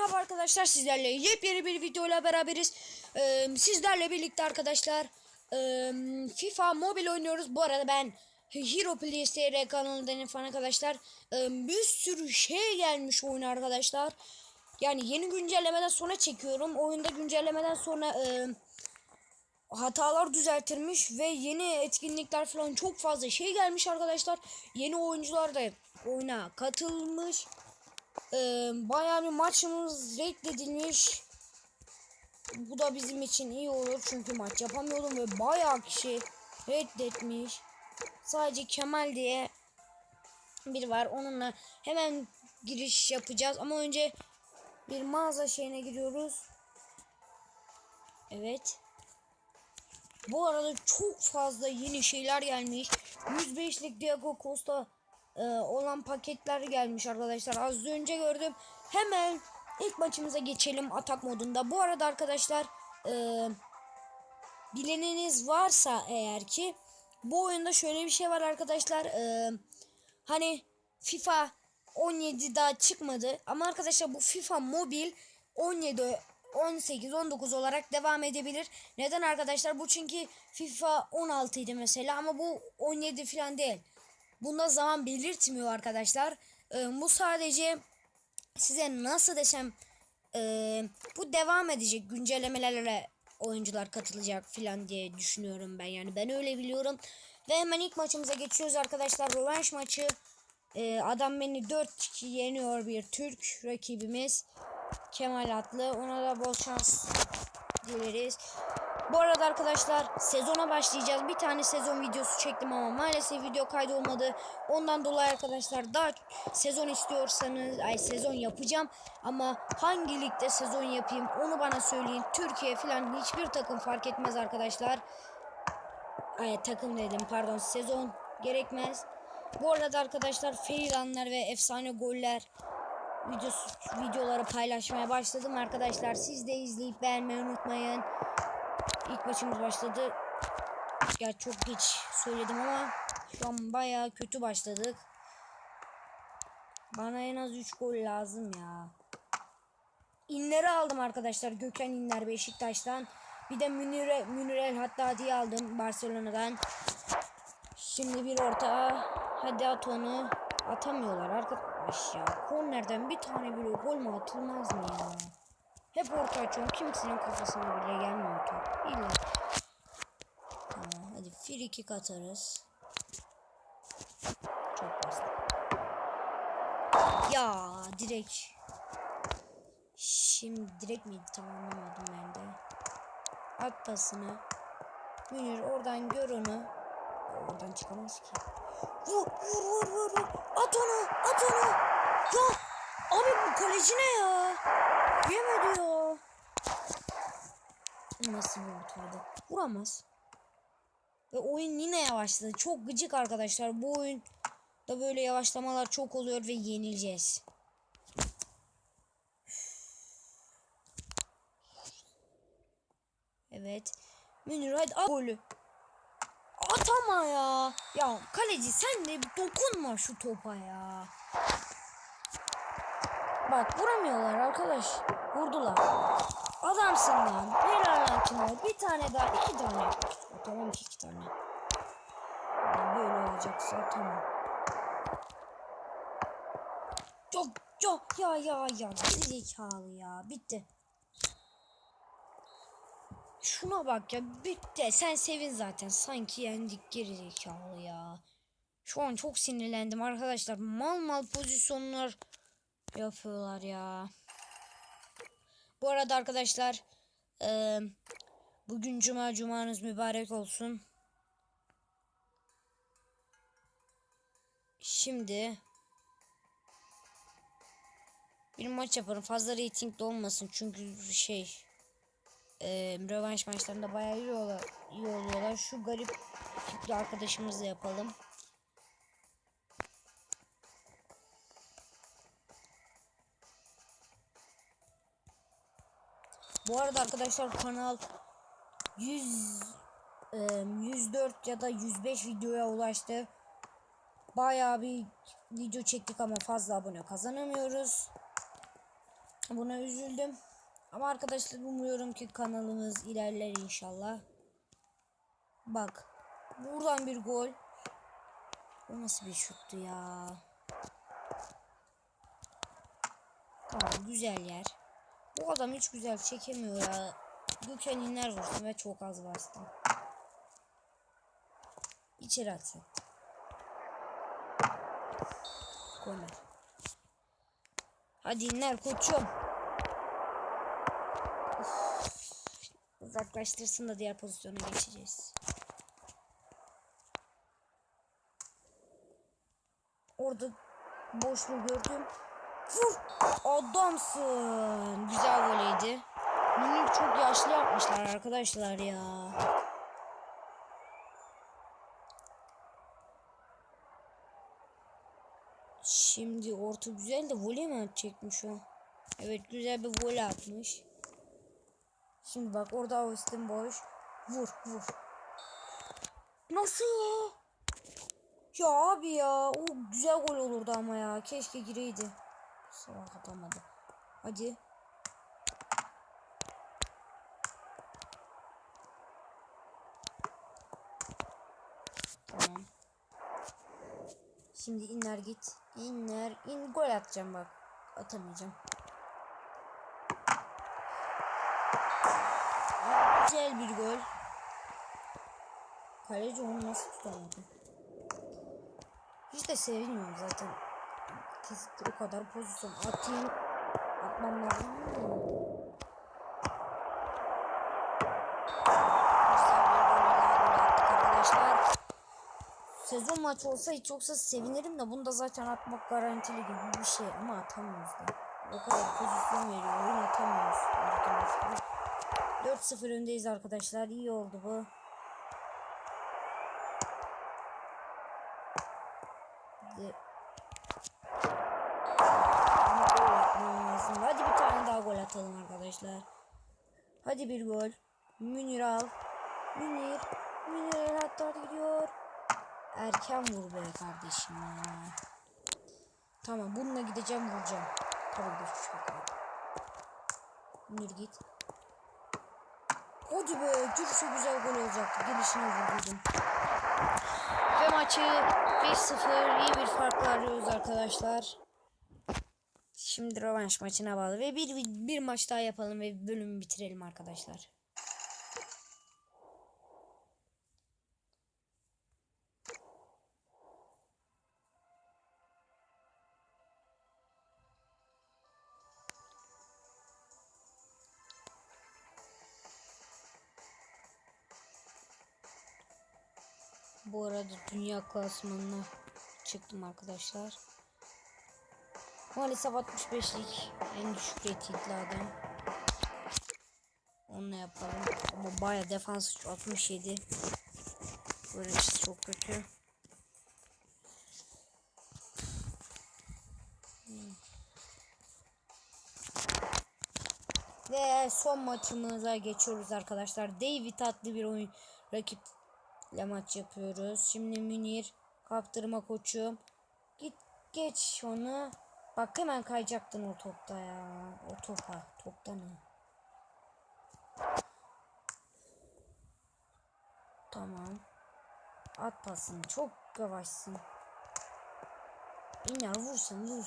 Merhaba arkadaşlar sizlerle yepyeni bir videoyla beraberiz. Ee, sizlerle birlikte arkadaşlar e, FIFA mobil oynuyoruz. Bu arada ben Hero Plays TR kanalından falan arkadaşlar. E, bir sürü şey gelmiş oyun arkadaşlar. Yani yeni güncellemeden sonra çekiyorum. Oyunda güncellemeden sonra e, hatalar düzeltilmiş ve yeni etkinlikler falan çok fazla şey gelmiş arkadaşlar. Yeni oyuncular da oyuna katılmış. Ee, bayağı bir maçımız reddedilmiş. Bu da bizim için iyi olur çünkü maç yapamıyordum ve bayağı kişi reddetmiş. Sadece Kemal diye biri var. Onunla hemen giriş yapacağız ama önce bir mağaza şeyine giriyoruz. Evet. Bu arada çok fazla yeni şeyler gelmiş. 105'lik Diego Costa e, olan paketler gelmiş arkadaşlar. Az önce gördüm. Hemen ilk maçımıza geçelim atak modunda. Bu arada arkadaşlar e, bileniniz varsa eğer ki bu oyunda şöyle bir şey var arkadaşlar. E, hani FIFA 17 daha çıkmadı ama arkadaşlar bu FIFA mobil 17 18 19 olarak devam edebilir. Neden arkadaşlar? Bu çünkü FIFA 16 idi mesela ama bu 17 falan değil. Bunda zaman belirtmiyor arkadaşlar. Ee, bu sadece size nasıl desem e, bu devam edecek güncellemelerle oyuncular katılacak falan diye düşünüyorum ben. Yani ben öyle biliyorum. Ve hemen ilk maçımıza geçiyoruz arkadaşlar. Rövanş maçı. Ee, adam beni 4-2 yeniyor bir Türk rakibimiz. Kemal Atlı. Ona da bol şans dileriz bu arada arkadaşlar sezona başlayacağız. Bir tane sezon videosu çektim ama maalesef video kaydı olmadı. Ondan dolayı arkadaşlar daha sezon istiyorsanız ay sezon yapacağım ama hangi ligde sezon yapayım onu bana söyleyin. Türkiye falan hiçbir takım fark etmez arkadaşlar. Ay takım dedim pardon sezon gerekmez. Bu arada arkadaşlar feylanlar ve efsane goller videosu, videoları paylaşmaya başladım arkadaşlar. Siz de izleyip beğenmeyi unutmayın. İlk maçımız başladı. Ya çok geç söyledim ama şu an bayağı kötü başladık. Bana en az 3 gol lazım ya. İnleri aldım arkadaşlar. Gökhan İnler Beşiktaş'tan. Bir de Münir, Münir El Haddadi'yi aldım Barcelona'dan. Şimdi bir orta. Hadi at onu. Atamıyorlar arkadaş ya. Kornerden bir tane bile gol mü atılmaz mı ya? Hep orta açıyorum. Kimsenin kafasına bile gelmiyor top. İlla. Tamam, hadi free kick atarız. Çok basit. Ya direkt. Şimdi direkt miydi tam anlamadım ben de. At pasını. Münir oradan gör onu. Oradan çıkamaz ki. Vur vur vur vur. At onu at onu. Ya abi bu kaleci ne ya? Yemedi ya. Nasıl bir ortaydı? Vuramaz. Ve oyun yine yavaşladı. Çok gıcık arkadaşlar. Bu oyun da böyle yavaşlamalar çok oluyor ve yenileceğiz. Evet. Münir hadi at golü. Atama ya. Ya kaleci sen de dokunma şu topa ya. Bak vuramıyorlar arkadaş. Vurdular. Adamsın lan. Helal lan. Bir tane daha. iki tane. Tamam ki iki tane. Böyle olacaksa tamam. Yok yok ya ya ya. Zekalı ya. Bitti. Şuna bak ya. Bitti. Sen sevin zaten. Sanki yendik geri zekalı ya. Şu an çok sinirlendim arkadaşlar. Mal mal pozisyonlar yapıyorlar ya. Bu arada arkadaşlar e, bugün cuma cumanız mübarek olsun. Şimdi bir maç yaparım. Fazla reyting de olmasın çünkü şey e, rövanş maçlarında bayağı iyi oluyorlar. Şu garip tipli arkadaşımızla yapalım. Bu arada arkadaşlar kanal 100 e, 104 ya da 105 videoya ulaştı. Bayağı bir video çektik ama fazla abone kazanamıyoruz. Buna üzüldüm. Ama arkadaşlar umuyorum ki kanalımız ilerler inşallah. Bak. Buradan bir gol. O nasıl bir şuttu ya? Tamam güzel yer. Bu adam hiç güzel çekemiyor ya. Gökhan iner vursun ve çok az bastım. İçeri atsın. Korner. Hadi inler koçum. Of. Uzaklaştırsın da diğer pozisyona geçeceğiz. Orada boşluğu gördüm. Vur. Adamsın. Güzel voleydi. Münir çok yaşlı yapmışlar arkadaşlar ya. Şimdi orta güzel de voley mi atacakmış o? Evet güzel bir voley atmış. Şimdi bak orada Austin boş. Vur vur. Nasıl ya? Ya abi ya o güzel gol olurdu ama ya. Keşke gireydi. Salak atamadı. Hadi. Tamam. Şimdi iner git. İner. in gol atacağım bak. Atamayacağım. Güzel bir gol. Kaleci onu nasıl tutamadı? Hiç de sevinmiyorum zaten. Kesinlikle o kadar pozisyon atayım. Atmam lazım. Arkadaşlar. Sezon maçı olsa hiç yoksa sevinirim de bunu da zaten atmak garantili gibi bir şey ama atamıyoruz da. O kadar pozisyon veriyor oyun atamıyoruz. Arkadaşlar. 4-0 öndeyiz arkadaşlar. İyi oldu bu. Hadi. Gol atalım arkadaşlar. Hadi bir gol. Münir al. Münir. Münir hatta gidiyor. Erken vur be kardeşim ya. Tamam bununla gideceğim vuracağım. Tabii bir şaka. Münir git. Hadi be girişe güzel gol olacaktı. Gelişine vurdum. Ve maçı 5-0 iyi bir farkla arıyoruz arkadaşlar. Şimdi rövanş maçına bağlı ve bir, bir maç daha yapalım ve bölümü bitirelim arkadaşlar. Bu arada dünya klasmanına çıktım arkadaşlar. Maalesef 65'lik en düşük reytingli adam. Onunla yapalım. Ama baya defans 67. Burası çok kötü. Hmm. Ve son maçımıza geçiyoruz arkadaşlar. David adlı bir oyun rakiple maç yapıyoruz. Şimdi Münir kaptırma koçum. Git geç onu. Bak hemen kayacaktın o topta ya. O topa. Topta ne? Tamam. At pasını. Çok yavaşsın. İner vursan vur.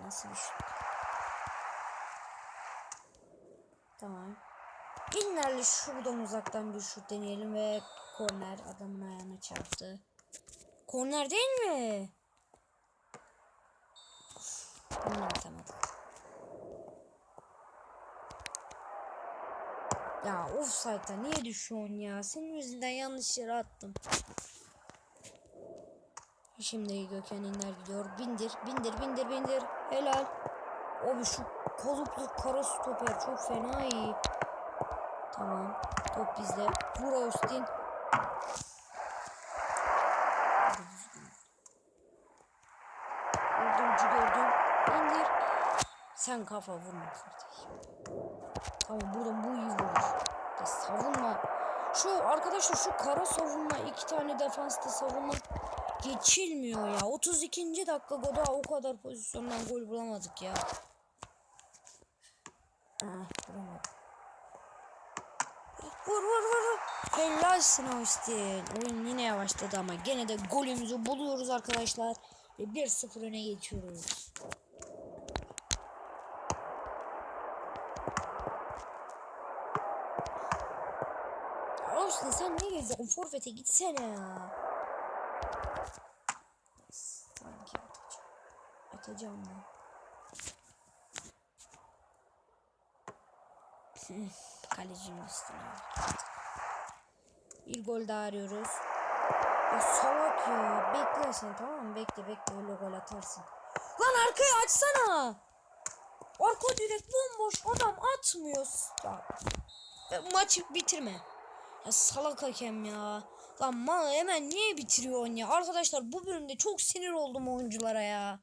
Nasıl bir şey? Tamam. İnlerle şuradan uzaktan bir şut deneyelim ve korner adamın ayağına çarptı. Korner değil mi? Bunu atamadım. Ya offside'a niye düşüyorsun ya? Senin yüzünden yanlış yere attım. Şimdi Gökhan İnler gidiyor. Bindir, bindir, bindir, bindir. Helal. Abi şu kalıplı kara stoper çok fena iyi. Tamam. Top bizde. Vur Austin. Hadi düzgün. Orada ucu gördüm. İndir. Sen kafa vurma kardeşim. Tamam buradan bu iyi vurur. Ya savunma. Şu arkadaşlar şu kara savunma iki tane defansta savunma geçilmiyor ya. 32. dakika daha o kadar pozisyondan gol bulamadık ya. Ah. Vur vur vur vur. Helalsin Austin. Oyun yine yavaşladı ama gene de golümüzü buluyoruz arkadaşlar. Ve 1-0 öne geçiyoruz. Austin sen ne geziyorsun? Forfete gitsene ya. Sanki atacağım. Atacağım ben. Kalecinin üstüne. Bir gol daha arıyoruz. Ya salak ya. Bekle sen tamam mı? Bekle bekle öyle gol atarsın. Lan arkayı açsana. Arka direkt bomboş adam atmıyor. Ya, ya maçı bitirme. Ya salak hakem ya. Lan ma hemen niye bitiriyorsun ya? Arkadaşlar bu bölümde çok sinir oldum oyunculara ya.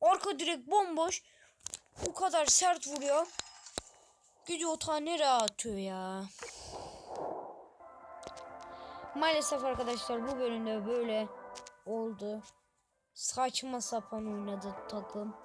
Arka direkt bomboş. O kadar sert vuruyor. Gidiyor ta nereye atıyor ya. Maalesef arkadaşlar bu bölümde böyle oldu. Saçma sapan oynadı takım.